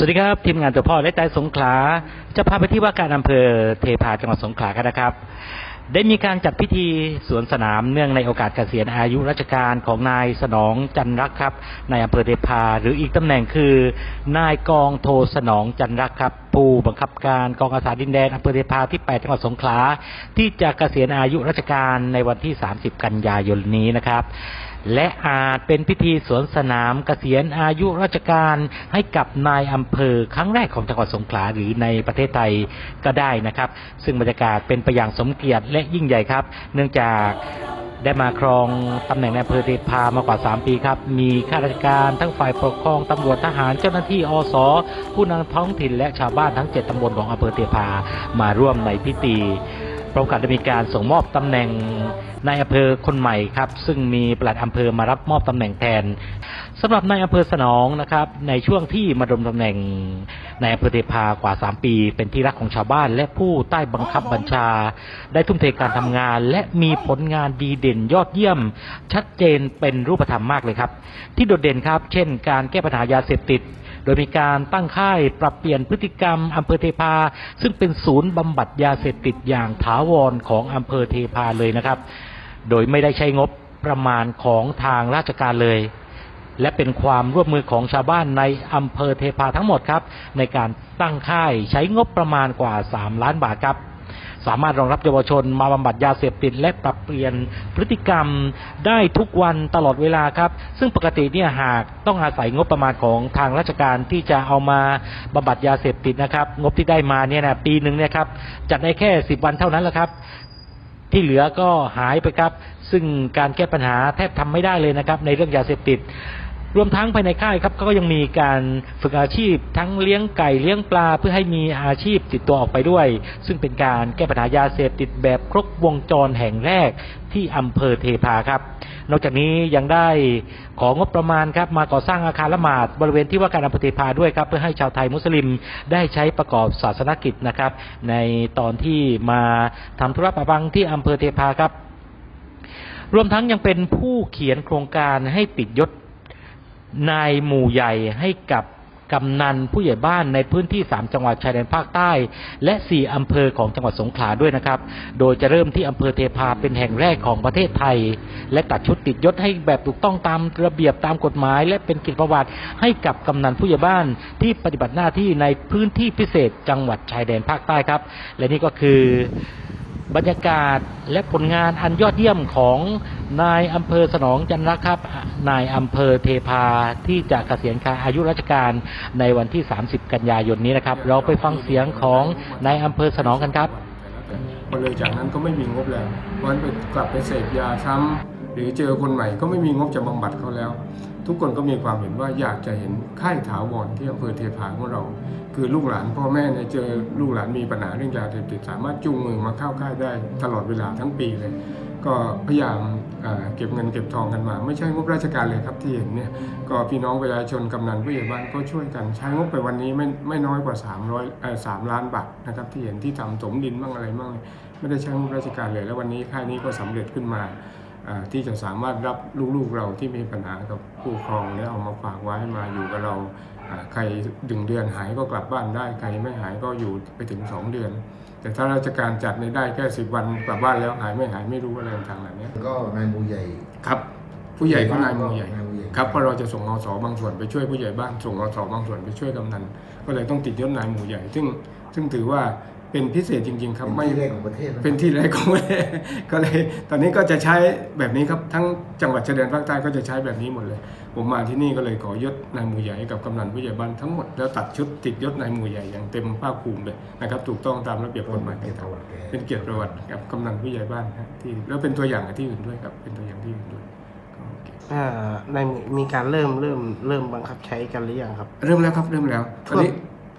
สวัสดีครับ ทีมงานตัวพ่อและใจสงขลาจะพาไปที่ว่าการอำเภอเทพาจังหวัดสงขลากันนะครับ ได้มีการจัดพิธีสวนสนามเนื่องในโอกาสเกษียณอายุราชการของนายสนองจันรักครับในอำเภอเทพาหรืออีกตำแหน่งคือ นายกองโทสนองจันรักครับผู้บังคับการกองอาสาดินแดนอำเภอเทพาที่ 8 จังหวัดสงขลา ที่จะเกษียณอายุราชการในวันที่ 30 กันยายนนี้นะครับ และอาจเป็นพิธีสวนสนามเกษียณอายุราชการให้กับนายอำเภอครั้งแรกของจังหวัดสงขลาหรือในประเทศไทยก็ได้นะครับ ซึ่งบรรยากาศเป็นไปอย่างสมเกียรติและยิ่งใหญ่ครับ เนื่องจาก ได้มาครองตำแหน่งในอำเภอเทพามากว่า 3 ปีครับ มีข้าราชการทั้งฝ่ายปกครองตำรวจทหารเจ้าหน้าที่อส ผู้นำท้องถิ่นและชาวบ้านทั้ง 7ตำบลของอำเภอเทพามาร่วมในพิธีพร้อมกับได้มีการส่งมอบตำแหน่งนายอำเภอคนใหม่ครับ ซึ่งมีปลัดอำเภอมารับมอบตำแหน่งแทนสำหรับนายอำเภอสนองนะครับ ในช่วงที่มาดมตำแหน่ง ในอำเภอเทพากว่า 3 ปี เป็นที่รักของชาวบ้าน และผู้ใต้บังคับบัญชา ได้ทุ่มเทการทำงาน และมีผลงานดีเด่นยอดเยี่ยม ชัดเจนเป็นรูปธรรมมากเลยครับ ที่โดดเด่นครับ เช่น การแก้ปัญหายาเสพติดโดยมีการตั้งค่ายปรับเปลี่ยนพฤติกรรมอำเภอเทพา ซึ่งเป็นศูนย์บำบัดยาเสพติดอย่างถาวรของอำเภอเทพาเลยนะครับ โดยไม่ได้ใช้งบประมาณของทางราชการเลย และเป็นความร่วมมือของชาวบ้านในอำเภอเทพาทั้งหมดครับ ในการตั้งค่ายใช้งบประมาณกว่า 3 ล้านบาทครับ สามารถรองรับเยาวชนมาบำบัดยาเสพติด และปรับเปลี่ยนพฤติกรรมได้ทุกวันตลอดเวลาครับ ซึ่งปกติเนี่ยหากต้องอาศัยงบประมาณของทางราชการที่จะเอามาบำบัดยาเสพติดนะครับ งบที่ได้มาเนี่ยนะปีหนึ่งเนี่ยครับจัดได้แค่ 10 วันเท่านั้นแหละครับที่เหลือก็หายไปครับ ซึ่งการแก้ปัญหาแทบทำไม่ได้เลยนะครับ ในเรื่องยาเสพติด รวมทั้งภายในค่ายครับก็ยังมีการฝึกอาชีพ ทั้งเลี้ยงไก่เลี้ยงปลาเพื่อให้มีอาชีพติดตัวออกไปด้วย ซึ่งเป็นการแก้ปัญหายาเสพติดแบบครบวงจรแห่งแรกที่อำเภอเทพาครับ นอกจากนี้ยังได้ของงบประมาณครับมาก่อสร้างอาคารละหมาดบริเวณที่ว่าการอำเภอเทพาด้วยครับ เพื่อให้ชาวไทยมุสลิมได้ใช้ประกอบศาสนกิจนะครับ ในตอนที่มาทำธุระประบังที่อำเภอเทพาครับ รวมทั้งยังเป็นผู้เขียนโครงการให้ติดยศ นายหมู่ใหญ่ให้กับกำนันผู้ใหญ่บ้านในพื้นที่ 3 จังหวัดชายแดนภาคใต้ และ 4 อำเภอของจังหวัดสงขลาด้วยนะครับ โดยจะเริ่มที่อำเภอเทพาเป็นแห่งแรกของประเทศไทย และตัดชุดติดยศให้แบบถูกต้องตามระเบียบตามกฎหมาย และเป็นกิจประวัติให้กับกำนันผู้ใหญ่บ้านที่ปฏิบัติหน้าที่ในพื้นที่พิเศษจังหวัดชายแดนภาคใต้ครับ และนี่ก็คือบรรยากาศและผลงานอันยอดเยี่ยมของ นายอำเภอสนองจันรักครับ นายอำเภอเทพาที่จะเกษียณอายุราชการในวันที่ 30 กันยายนนี้นะครับ เราไปฟังเสียงของนายอำเภอสนองกันครับพอเลยจากนั้นก็ไม่มีงบแล้ววันไปกลับไปเสพยาซ้ำ หรือเจอคนใหม่ก็ไม่มีงบจะบำบัดเขาแล้ว ทุกคนก็มีความเห็นว่าอยากจะเห็นค่ายถาวรที่อำเภอเทพาของเรา คือลูกหลานพ่อแม่เนี่ยเจอลูกหลานมีปัญหาเรื่องยาเสพติดสามารถจูงมือมาเข้าค่ายได้ตลอดเวลาทั้งปีเลย ก็พยายามเอ่อเก็บเงินเก็บทองกันมา ไม่ใช่งบราชการเลยครับที่เห็นเนี่ยก็พี่น้องประชาชนกำนันผู้ใหญ่บ้านก็ช่วยกันใช้งบไปวันนี้ไม่ไม่น้อยกว่า 300เอ่อ3ล้านบาทนะครับที่เห็นที่ทำถมดินบ้างอะไรบ้างไม่ได้ใช้งบราชการเลย แล้ววันนี้ค่ายนี้ก็สำเร็จขึ้นมา ที่จะสามารถรับลูกๆเราที่มีปัญหากับผู้ปกครองแล้วเอามาฝากไว้มาอยู่กับเราอ่าใครดึงเดือนหายก็กลับบ้านได้ ใครไม่หายก็อยู่ไปถึง 2 เดือน แต่ถ้าราชการจัดในได้แค่สิบวันกลับบ้านแล้วหายไม่หายไม่รู้อะไรต่างๆเหล่านี้ก็นายหมูใหญ่ครับผู้ใหญ่ก็นายหมือใหญ่นายหมู่ใหญ่ครับเพราะเราจะส่งอสบางส่วนไปช่วยผู้ใหญ่บ้านส่งอสบางส่วนไปช่วยกำนันก็เลยต้องติดยศนายหมู่ใหญ่ ซึ่งซึ่งถือว่า เป็นพิเศษจริง ๆ ครับเป็นไม่ที่แรกของประเทศะเป็นที่แรกของประเทศก็เลย ตอนนี้ก็จะใช้แบบนี้ครับทั้งจังหวัดชายแดนภาคใต้ก็จะใช้แบบนี้หมดเลย ผมมาที่นี่ก็เลยขอยศนายหมู่ใหญ่ให้กับกำนันผู้ใหญ่บ้านทั้งหมดแล้วตัดชุดติดยศนายหมู่ใหญ่อย่างเต็มภาคภูมิเลยนะครับถูกต้องตามระเบียบกฎหมายเป็นต่างประวัติแกๆเป็นเกียรติประวัติกับกำนันผู้ใหญ่บ้านฮะที่แล้วเป็นตัวอย่างกับที่อื่นด้วยครับเป็นตัวอย่างที่อื่นด้วยก็โอเคอ่าในมีการเริ่มเริ่มเริ่มบังคับใช้กันหรือยังครับ เริ่มแล้วครับเริ่มแล้วอันทั่วนี้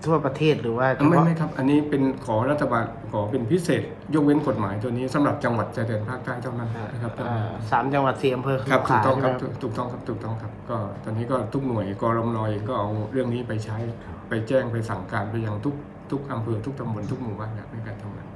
ทั่วประเทศหรือว่าเฉไม่พาะไม่ครับ อันนี้เป็นขอรัฐบาลขอเป็นพิเศษ ยกเว้นกฎหมายตัวนี้สำหรับจังหวัดชายแดนภาคใต้เท่านั้นนะครับอ่าสามจังหวัดสี่อำเภอครับสถูงกขต้องลาครับใช่ไหมถูกต้องครับถูกต้องครับ ก็ตอนนี้ก็ทุกหน่วยกรมนอยก็เอาเรื่องนี้ไปใช้ ไปแจ้งไปสั่งการไปยังทุกทุกอำเภอทุกตำบลทุกหมู่บ้านครับในการทำงาน